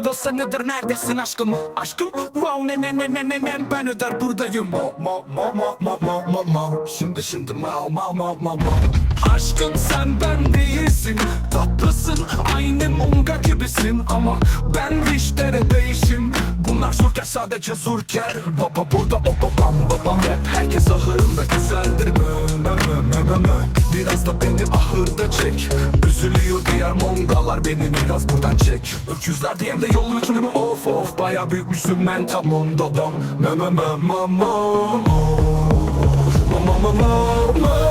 Bu da senedir neredesin aşkım? Aşkım wow ne ne ne ne ne ne Ben öder buradayım. Mo mo mo mo mo mo mo mo Şimdi şimdi mo mo mo mo mo Aşkım sen ben değilsin. Tatlısın aynı munga gibisin. Ama ben dişlere değişim. Bunlar zurker sadece zurker. Baba burada o babam babam Hep herkes ahırında güzeldir. Mö mö mö mö mö. Biraz da beni ahırda çek. Üzülüyor diğer mongalar beni biraz buradan çek. Öküzler diyem de yolun mu of of Baya büyükmüşsün men tam ondadam Mö mö mö mö mö Mö. Mö mö mö mö mö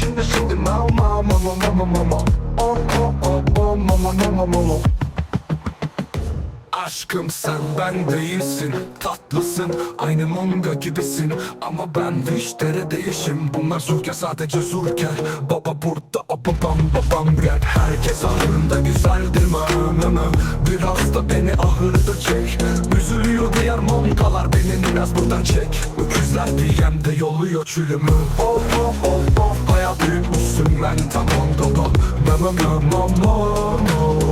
Şimdi şimdi mama mama mama mama Oh oh oh mama mama mama Aşkım sen ben değilsin. Tatlısın aynı munga gibisin. Ama ben dişlere değişim. Bunlar zurker sadece zurker. Baba burada babam babam Rap herkes ahırında güzeldir mı Biraz da beni ahırda çek. Üzülüyor diğer mongalar Beni biraz buradan çek. Öküzler diyem de yoluyor çülümü Of of of of Baya büyükmüşsün ben tam onda Mama, mama, mama.